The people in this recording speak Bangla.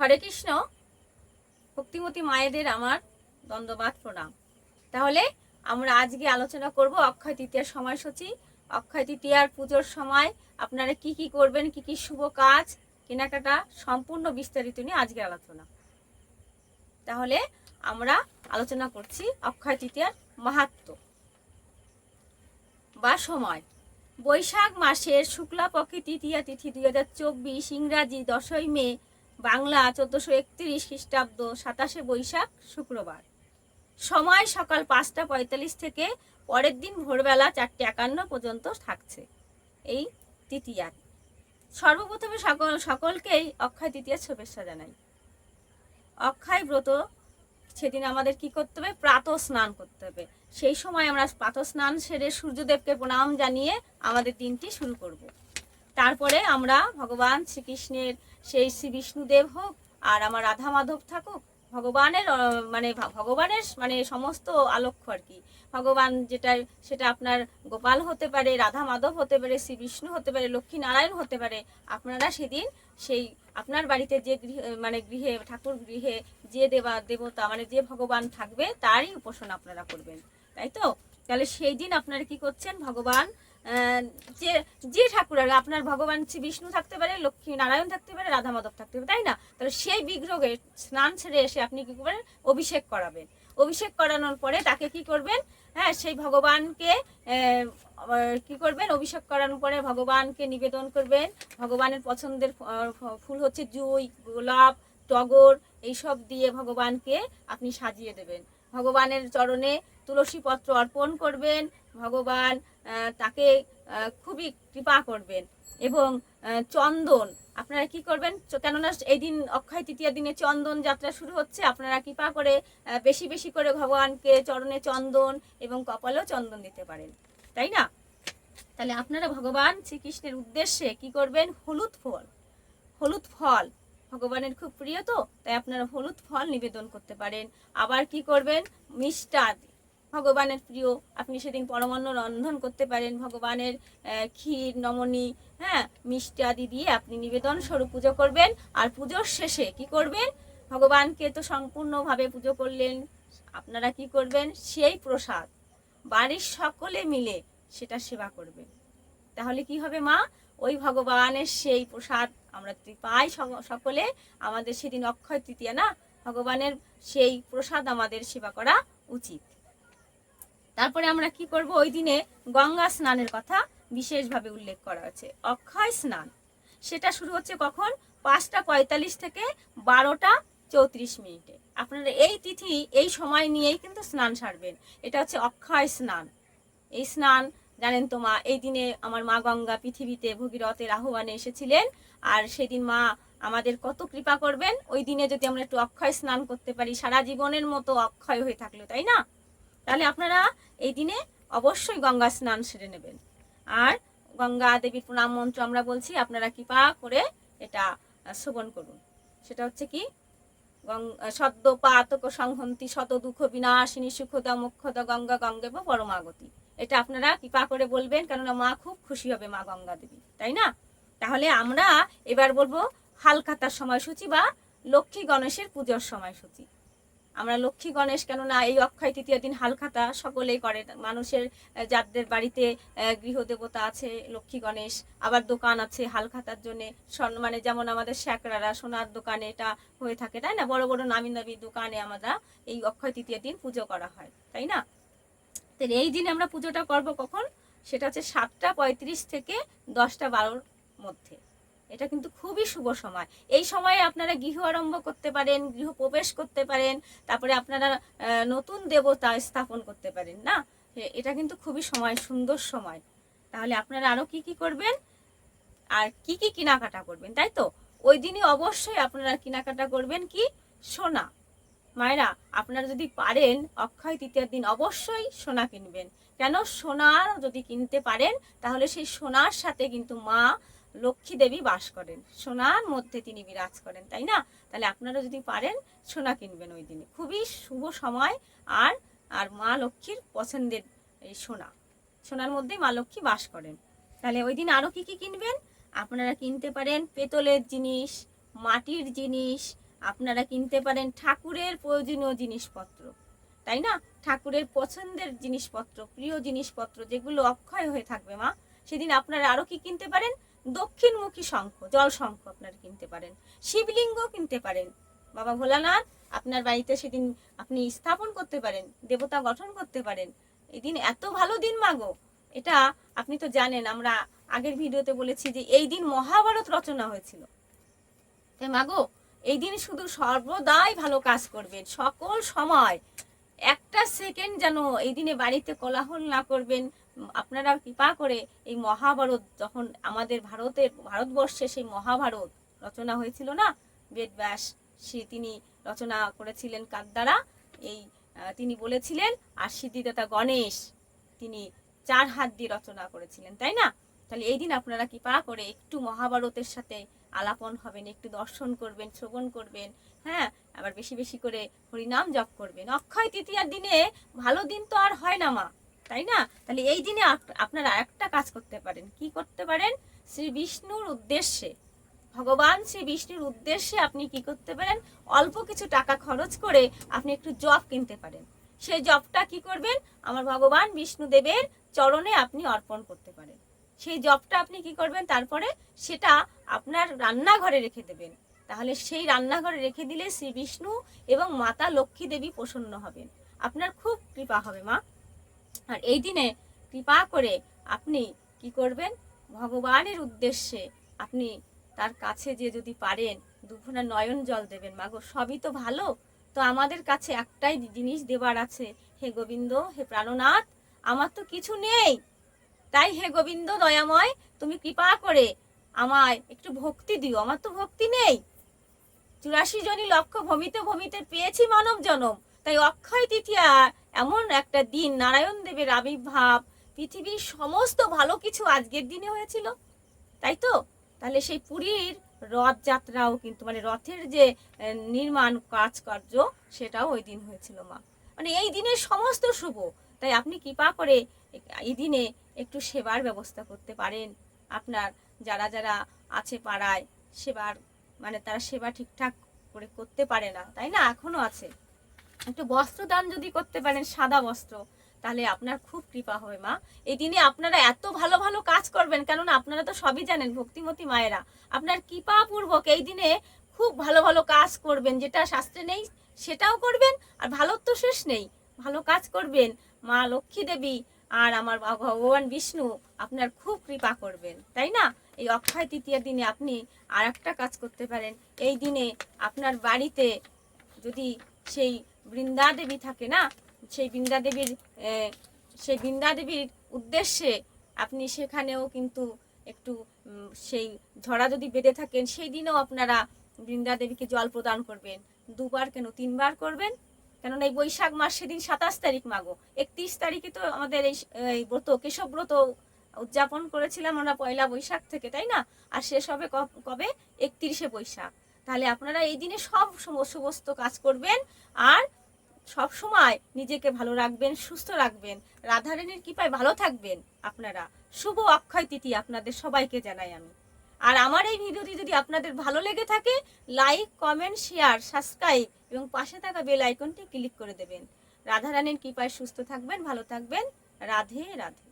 হরে কৃষ্ণ। ভক্তিমতী মায়েদের আমার দ্বন্দ্ববাদ প্রণাম। তাহলে আমরা আজকে আলোচনা করব অক্ষয় তৃতীয়ার সময়সূচি। অক্ষয় তৃতীয়ার পুজোর সময় আপনারা কি কি করবেন, কি কি শুভ কাজ, কেনাকাটা সম্পূর্ণ বিস্তারিত নিয়ে আজকে আলোচনা। তাহলে আমরা আলোচনা করছি অক্ষয় তৃতীয়ার মাহাত্ম্য বা সময়। বৈশাখ মাসের শুক্লাপক্ষে তৃতীয়া তিথি দুই হাজার চব্বিশ ইংরাজি দশই মে বাংলা চোদ্দোশো একত্রিশ খ্রিস্টাব্দ সাতাশে বৈশাখ, শুক্রবার। সময় সকাল পাঁচটা পঁয়তাল্লিশ থেকে পরের দিন ভোরবেলা চারটে একান্ন পর্যন্ত থাকছে। এই তৃতীয়া সর্বপ্রথমে সকল, সকলকেই অক্ষয় তৃতীয়ার শুভেচ্ছা জানাই। অক্ষয় ব্রত, সেদিন আমাদের কি করতে হবে? প্রাত স্নান করতে হবে। সেই সময় আমরা প্রাত স্নান সেরে সূর্যদেবকে প্রণাম জানিয়ে আমাদের দিনটি শুরু করব। তারপরে আমরা ভগবান শ্রীকৃষ্ণের সেই শ্রী বিষ্ণুদেব হোক আর আমার রাধা মাধব থাকুক, ভগবানের মানে ভগবানের মানে সমস্ত আলক্ষ্য আর কি। ভগবান যেটা, সেটা আপনার গোপাল হতে পারে, রাধা মাধব হতে পারে, শ্রী বিষ্ণু হতে পারে, লক্ষ্মী নারায়ণ হতে পারে, আপনারা সেদিন সেই, আপনার বাড়িতে যে মানে গৃহে, ঠাকুর গৃহে যে দেবা, দেবতা মানে যে ভগবান থাকবে, তারই উপাসনা আপনারা করবেন। তাই তো? তাহলে সেই দিন আপনারা কি করছেন? ভগবান যে যে ঠাকুর আর আপনার ভগবান শ্রী বিষ্ণু থাকতে পারে, লক্ষ্মী নারায়ণ থাকতে পারে, রাধা মাধব থাকতে পারে, তাই না? তাহলে সেই বিগ্রহে স্নান ছেড়ে এসে আপনি কি করবেন? অভিষেক করাবেন। অভিষেক করানোর পরে তাকে কি করবেন? হ্যাঁ সেই ভগবানকে কি করবেন? অভিষেক করানোর পরে ভগবানকে নিবেদন করবেন। ভগবানের পছন্দের ফুল হচ্ছে জুই, গোলাপ, টগর, এইসব দিয়ে ভগবানকে আপনি সাজিয়ে দেবেন। ভগবানের চরণে তুলসী পত্র অর্পণ করবেন ভগবান তাকে খুবই কৃপা করবেন। এবং চন্দন, আপনারা কি করবেন? কেননা এই দিন অক্ষয় তৃতীয় দিনে চন্দন যাত্রা শুরু হচ্ছে, আপনারা কৃপা করে বেশি বেশি করে ভগবানকে চরণে চন্দন এবং কপালেও চন্দন দিতে পারেন। তাই না? তাহলে আপনারা ভগবান শ্রীকৃষ্ণের উদ্দেশ্যে কি করবেন? হলুদ ফল। হলুদ ফল ভগবানের খুব প্রিয় তো, তাই আপনারা হলুদ ফল নিবেদন করতে পারেন। আবার কি করবেন? মিষ্টাদি ভগবানের প্রিয়। আপনি সেদিন পরমান্ন রন্ধন করতে পারেন। ভগবানের ক্ষীর, নমনি হ্যাঁ মিষ্টি আদি দিয়ে আপনি নিবেদন স্বরূপ পুজো করবেন। আর পুজোর শেষে কি করবেন? ভগবানকে তো সম্পূর্ণভাবে পুজো করলেন। আপনারা কি করবেন? সেই প্রসাদ। বাড়ির সকলে মিলে সেটা সেবা করবেন। তাহলে কি হবে মা? ওই ভগবানের সেই প্রসাদ আমরা পাই সকলে, আমাদের সেদিন অক্ষয় তৃতীয়া না? ভগবানের সেই প্রসাদ আমাদের সেবা করা উচিত। তারপরে আমরা কি করব? ওই দিনে গঙ্গা স্নানের কথা বিশেষভাবে উল্লেখ করা আছে। অক্ষয় স্নান। সেটা শুরু হচ্ছে কখন? পাঁচটা পঁয়তাল্লিশ থেকে বারোটা চৌত্রিশ মিনিটে। আপনারা এই তিথি, এই সময় নিয়েই কিন্তু স্নান সারবেন। এটা হচ্ছে অক্ষয় স্নান। এই স্নান, জানেন তো মা, এই দিনে আমার মা গঙ্গা পৃথিবীতে ভগীরথের আহ্বানে এসেছিলেন। আর সেদিন মা আমাদের কত কৃপা করবেন। ওই দিনে যদি আমরা একটু অক্ষয় স্নান করতে পারি, সারা জীবনের মতো অক্ষয় হয়ে থাকল, তাই না? তাহলে আপনারা এই দিনে অবশ্যই গঙ্গা স্নান সেরে নেবেন। আর গঙ্গা দেবীর প্রণাম মন্ত্র আমরা বলছি, আপনারা কৃপা করে এটা শ্রবণ করুন। সেটা হচ্ছে কি সদ্য পাতক সংহন্তি, শত দুঃখ বিনাশিনী, সুখদা, মুখ্যদা, গঙ্গা গঙ্গে বা পরমাগতি। এটা আপনারা কৃপা করে বলবেন, কেননা মা খুব খুশি হবে মা গঙ্গা দেবী, তাই না? তাহলে আমরা এবার বলব হালখাতার সময়সূচি বা লক্ষ্মী গণেশের পুজোর সময়সূচি। আমরা লক্ষ্মী গণেশ, কেননা এই অক্ষয় তৃতীয় দিন হালখাতা সকলেই করে। মানুষের যাদের বাড়িতে গৃহদেবতা আছে, লক্ষ্মী গণেশ, আবার দোকান আছে হালখাতার জন্য। মানে যেমন আমাদের শ্যাকরারা সোনার দোকানে এটা হয়ে থাকে, তাই না? বড় বড়, নামি নামি দোকানে আমরা এই অক্ষয় তৃতীয় দিন পুজো করা হয়, তাই না? তো এই দিনে আমরা পুজোটা করব কখন? সেটা হচ্ছে সাতটা পঁয়ত্রিশ থেকে দশটা বারোর মধ্যে। এটা কিন্তু খুবই শুভ সময়। এই সময়ে আপনারা গৃহ আরম্ভ করতে পারেন, গৃহ প্রবেশ করতে পারেন, তারপরে আপনারা নতুন দেবতা স্থাপন করতে পারেন, না? এটা কিন্তু খুবই সময়, সুন্দর সময়। তাহলে আপনারা আরও কি কি করবেন? আর কি কি কেনাকাটা করবেন, তাই তো? ওই দিনই অবশ্যই আপনারা কেনাকাটা করবেন কি? সোনা। মায়েরা, আপনারা যদি পারেন, অক্ষয় তৃতীয়ার দিন অবশ্যই সোনা কিনবেন। কেন? সোনা যদি কিনতে পারেন, তাহলে সেই সোনার সাথে কিন্তু মা লক্ষ্মী দেবী বাস করেন। সোনার মধ্যে তিনি বিরাজ করেন, তাই না? তাহলে আপনারা যদি পারেন, সোনা কিনবেন ওই দিনে। খুবই শুভ সময়, আর আর মা লক্ষ্মীর পছন্দের এই সোনা। সোনার মধ্যেই মা লক্ষ্মী বাস করেন। তাহলে ওই দিন আরও কি কি কিনবেন? আপনারা কিনতে পারেন পেতলের জিনিস, মাটির জিনিস, আপনারা কিনতে পারেন ঠাকুরের প্রয়োজনীয় জিনিসপত্র, তাই না? ঠাকুরের পছন্দের জিনিসপত্র, প্রিয় জিনিসপত্র, যেগুলো অক্ষয় হয়ে থাকবে মা, সেদিন আপনারা আরও কি কিনতে পারেন? দক্ষিণমুখী শঙ্খ, জল শঙ্খ আপনারা কিনতে পারেন। শিবলিঙ্গ কিনতে পারেন। বাবা ভোলানাথ, আপনার বাড়িতে সেদিন আপনি স্থাপন করতে পারেন, দেবতা গঠন করতে পারেন। এই দিন এত ভালো দিন মাগো। এটা আপনি তো জানেন, আমরা আগের ভিডিওতে বলেছি যে এই দিন মহাভারত রচনা হয়েছিল। তাই মাগো, এই দিন শুধু সর্বদাই ভালো কাজ করবেন, সকল সময়। একটা সেকেন্ড যেন এই দিনে বাড়িতে কোলাহল না করবেন আপনারা কৃপা করে এই মহাভারত, যখন আমাদের ভারতের ভারতবর্ষে সেই মহাভারত রচনা হয়েছিল না? বেদব্যাস সে তিনি রচনা করেছিলেন কার দ্বারা? এই তিনি বলেছিলেন আর সিদ্ধিদাতা গণেশ তিনি চার হাত দিয়ে রচনা করেছিলেন, তাই না? তাহলে এই দিন আপনারা কৃপা করে একটু মহাভারতের সাথে আলাপন হবেন, একটু দর্শন করবেন, শ্রবণ করবেন হ্যাঁ? আবার বেশি বেশি করে হরিনাম জপ করবেন। অক্ষয় তৃতীয়ার দিনে ভালো দিন তো আর হয় না, মা। তাই না? তাহলে এই দিনে আপ- আপনারা একটা কাজ করতে পারেন। কি করতে পারেন? শ্রী বিষ্ণুর উদ্দেশ্যে। ভগবান শ্রী বিষ্ণুর উদ্দেশ্যে আপনি কি করতে পারেন? অল্প কিছু টাকা খরচ করে আপনি একটু জব কিনতে পারেন। সেই জবটা কি করবেন? আমার ভগবান বিষ্ণুদেবের চরণে আপনি অর্পণ করতে পারেন। সেই জবটা আপনি কি করবেন? তারপরে সেটা আপনার রান্নাঘরে রেখে দেবেন। তাহলে সেই রান্নাঘরে রেখে দিলে শ্রী বিষ্ণু এবং মাতা লক্ষ্মী দেবী প্রসন্ন হবেন। আপনার খুব কৃপা হবে মা। আর এই দিনে কৃপা করে আপনি কি করবেন? ভগবানের উদ্দেশ্যে আপনি তার কাছে যে যদি পারেন দুফোনা নয়ন জল দেবেন। মাগো সবই তো ভালো। তো আমাদের কাছে একটাই জিনিস দেবার আছে। হে গোবিন্দ, হে প্রাণনাথ, আমার তো কিছু নেই। তাই হে গোবিন্দ, দয়াময়, তুমি কৃপা করে আমায় একটু ভক্তি দিও। আমার তো ভক্তি নেই। চুরাশি জনই লক্ষ্য ভমিতে ভমিতে পেয়েছি মানব জনম তাই অক্ষয় তৃতীয়া এমন একটা দিন, নারায়ণ দেবের আবির্ভাব, পৃথিবীর সমস্ত ভালো কিছু আজকের দিনে হয়েছিল। তাই তো? তাহলে সেই পুরীর রথযাত্রাও কিন্তু মানে রথের যে নির্মাণ কাজকার্য, সেটাও ওই দিন হয়েছিল, মা। মানে এই দিনের সমস্ত শুভ। তাই আপনি কৃপা করে এই দিনে একটু সেবার ব্যবস্থা করতে পারেন। আপনার যারা যারা আছে পাড়ায়, সেবার মানে তারা সেবা ঠিকঠাক করে করতে পারে না। তাই না? এখনও আছে। একটু বস্ত্র দান যদি করতে পারেন, সাদা বস্ত্র, তাহলে আপনার খুব কৃপা হবে মা। এই দিনে আপনারা এত ভালো ভালো কাজ করবেন, কেননা আপনারা তো সবই জানেন, ভক্তিমতী মায়েরা। আপনার কৃপা পূর্বক এই দিনে খুব ভালো ভালো কাজ করবেন, যেটা শাস্ত্রে নেই, সেটাও করবেন, আর ভালোর তো শেষ নেই। ভালো কাজ করবেন, মা লক্ষ্মী দেবী আর আমার ভগবান বিষ্ণু আপনার খুব কৃপা করবেন, তাই না? এই অক্ষয় তৃতীয়ার দিনে আপনি আর একটা কাজ করতে পারেন। এই দিনে আপনার বাড়িতে যদি সেই বৃন্দা দেবী থাকে না? সেই বৃন্দা দেবীর সেই বৃন্দা দেবীর উদ্দেশ্যে আপনি সেখানেও কিন্তু একটু সেই ঝরা যদি বেঁধে থাকেন, সেই দিনেও আপনারা বৃন্দা দেবীকে জল প্রদান করবেন। দুবার কেন? তিনবার করবেন? কেননা এই বৈশাখ মাস সেদিন সাতাশ তারিখ মাগো। একত্রিশ তারিখে তো আমাদের এই ব্রত, কেশব ব্রত উদযাপন করেছিলাম আমরা পয়লা বৈশাখ থেকে, তাই না? আর শেষ হবে কবে একত্রিশে বৈশাখ। তাহলে আপনারা এই দিনে সব সম- সমস্ত কাজ করবেন। আর সব সময় নিজেকে ভালো রাখবেন, সুস্থ রাখবেন। রাধারানীর কৃপায় ভালো থাকবেন আপনারা। শুভ অক্ষয় তিথি আপনাদের সবাইকে জানাই আমি। আর আমার এই ভিডিওটি যদি আপনাদের ভালো লেগে থাকে, লাইক, কমেন্ট, শেয়ার, সাবস্ক্রাইব এবং পাশে থাকা বেল আইকনটি ক্লিক করে দেবেন। রাধারানীর কৃপায় সুস্থ থাকবেন, ভালো থাকবেন। রাধে রাধে।